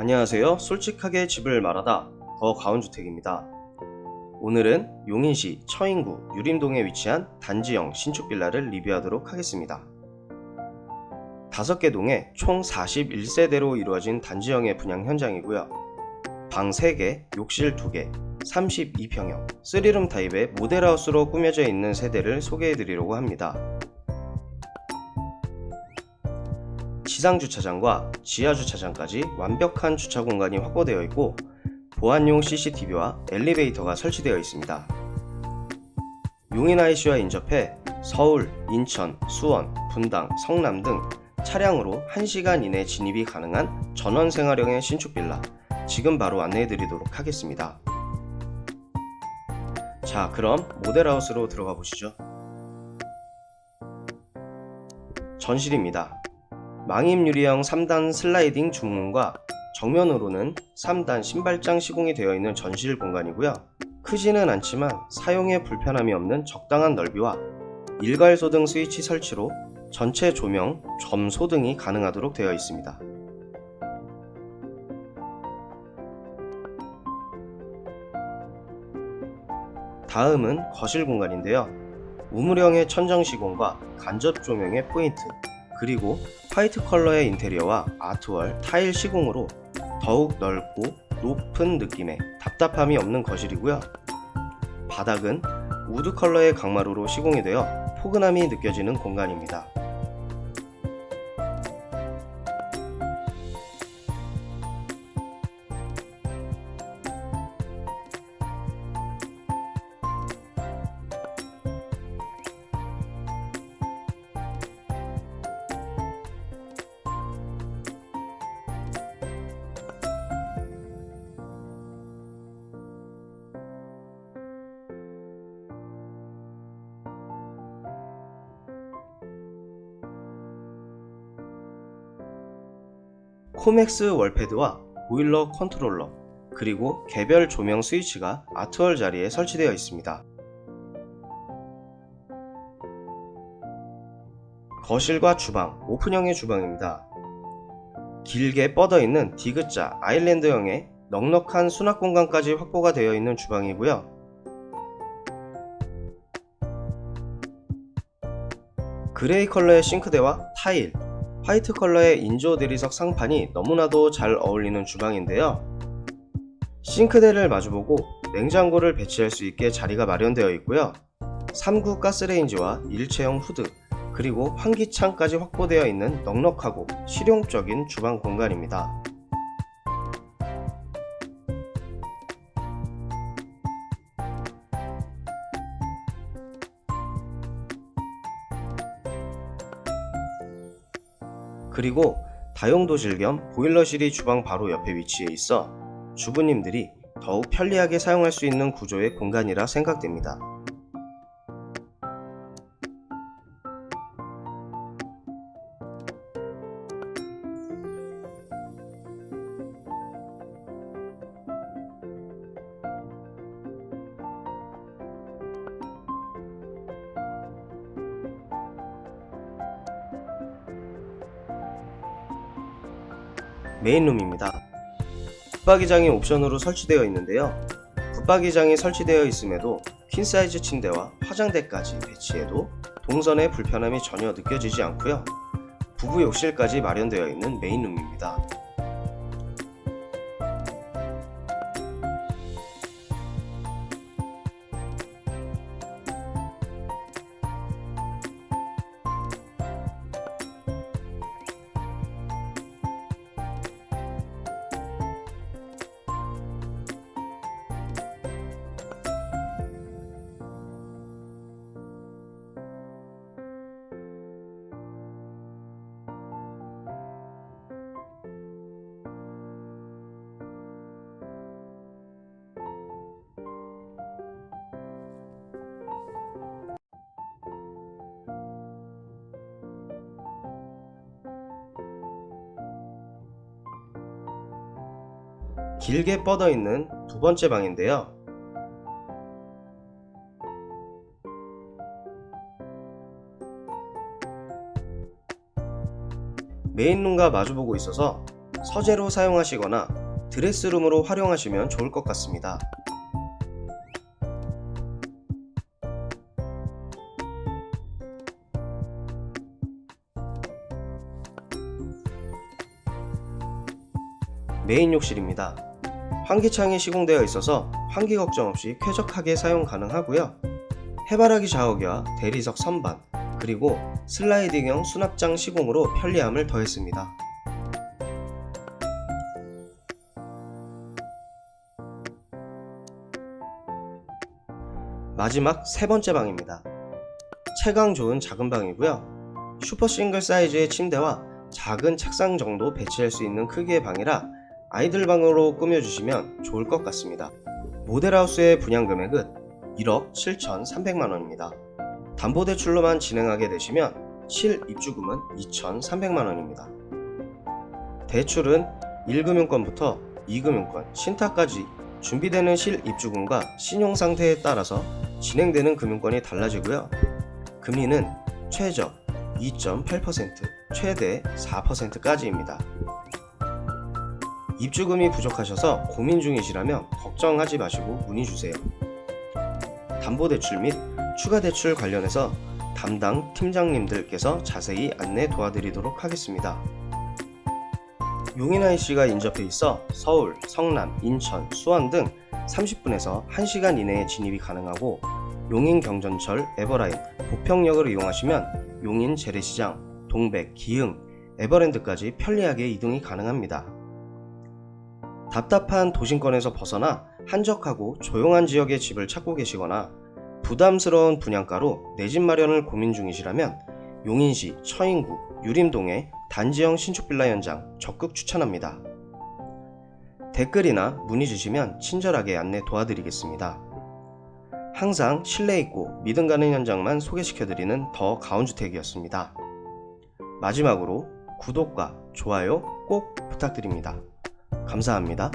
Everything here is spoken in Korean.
안녕하세요. 솔직하게 집을 말하다 더 가온주택입니다. 오늘은 용인시 처인구 유림동에 위치한 단지형 신축 빌라를 리뷰하도록 하겠습니다. 5개 동에 총 41세대로 이루어진 단지형의 분양 현장이고요. 방 3개, 욕실 2개, 32평형, 3룸 타입의 모델하우스로 꾸며져 있는 세대를 소개해드리려고 합니다. 지상 주차장과 지하 주차장까지 완벽한 주차 공간이 확보되어 있고 보안용 CCTV와 엘리베이터가 설치되어 있습니다. 용인 IC와 인접해 서울, 인천, 수원, 분당, 성남 등 차량으로 1시간 이내 진입이 가능한 전원 생활형의 신축 빌라 지금 바로 안내해 드리도록 하겠습니다. 자, 그럼 모델하우스로 들어가 보시죠. 전실입니다. 망임 유리형 3단 슬라이딩 중문과 정면으로는 3단 신발장 시공이 되어 있는 전실 공간이고요. 크지는 않지만 사용에 불편함이 없는 적당한 넓이와 일괄 소 등 스위치 설치로 전체 조명, 점 소 등이 가능하도록 되어 있습니다. 다음은 거실 공간인데요. 우물형의 천정 시공과 간접 조명의 포인트, 그리고 화이트 컬러의 인테리어와 아트월, 타일 시공으로 더욱 넓고 높은 느낌의 답답함이 없는 거실이고요. 바닥은 우드 컬러의 강마루로 시공이 되어 포근함이 느껴지는 공간입니다. 코맥스 월패드와 보일러 컨트롤러, 그리고 개별 조명 스위치가 아트월 자리에 설치되어 있습니다. 거실과 주방, 오픈형의 주방입니다. 길게 뻗어 있는 디귿자 아일랜드형의 넉넉한 수납 공간까지 확보가 되어 있는 주방이고요. 그레이 컬러의 싱크대와 타일, 화이트 컬러의 인조 대리석 상판이 너무나도 잘 어울리는 주방인데요. 싱크대를 마주보고 냉장고를 배치할 수 있게 자리가 마련되어 있고요. 3구 가스레인지와 일체형 후드, 그리고 환기창까지 확보되어 있는 넉넉하고 실용적인 주방 공간입니다. 그리고 다용도실 겸 보일러실이 주방 바로 옆에 위치해 있어 주부님들이 더욱 편리하게 사용할 수 있는 구조의 공간이라 생각됩니다. 메인룸입니다. 붙박이장이 옵션으로 설치되어 있는데요. 붙박이장이 설치되어 있음에도 퀸사이즈 침대와 화장대까지 배치해도 동선의 불편함이 전혀 느껴지지 않고요. 부부 욕실까지 마련되어 있는 메인룸입니다. 길게 뻗어 있는 두 번째 방인데요. 메인룸과 마주보고 있어서 서재로 사용하시거나 드레스룸으로 활용하시면 좋을 것 같습니다. 메인 욕실입니다. 환기창이 시공되어 있어서 환기 걱정 없이 쾌적하게 사용 가능하고요. 해바라기 샤워기와 대리석 선반, 그리고 슬라이딩형 수납장 시공으로 편리함을 더했습니다. 마지막 세 번째 방입니다. 채광 좋은 작은 방이고요. 슈퍼 싱글 사이즈의 침대와 작은 책상 정도 배치할 수 있는 크기의 방이라 아이들 방으로 꾸며주시면 좋을 것 같습니다. 모델하우스의 분양 금액은 1억 7,300만 원입니다. 담보대출로만 진행하게 되시면 실입주금은 2,300만 원입니다. 대출은 1금융권부터 2금융권, 신탁까지 준비되는 실입주금과 신용상태에 따라서 진행되는 금융권이 달라지고요. 금리는 최저 2.8%, 최대 4%까지입니다. 입주금이 부족하셔서 고민 중이시라면 걱정하지 마시고 문의 주세요. 담보대출 및 추가 대출 관련해서 담당 팀장님들께서 자세히 안내 도와드리도록 하겠습니다. 용인 IC가 인접해 있어 서울, 성남, 인천, 수원 등 30분에서 1시간 이내에 진입이 가능하고 용인 경전철 에버라인 보평역을 이용하시면 용인 재래시장, 동백, 기흥, 에버랜드까지 편리하게 이동이 가능합니다. 답답한 도심권에서 벗어나 한적하고 조용한 지역의 집을 찾고 계시거나 부담스러운 분양가로 내 집 마련을 고민 중이시라면 용인시 처인구 유림동의 단지형 신축 빌라 현장 적극 추천합니다. 댓글이나 문의 주시면 친절하게 안내 도와드리겠습니다. 항상 신뢰 있고 믿음 가는 현장만 소개시켜드리는 더 가온주택이었습니다. 마지막으로 구독과 좋아요 꼭 부탁드립니다. 감사합니다.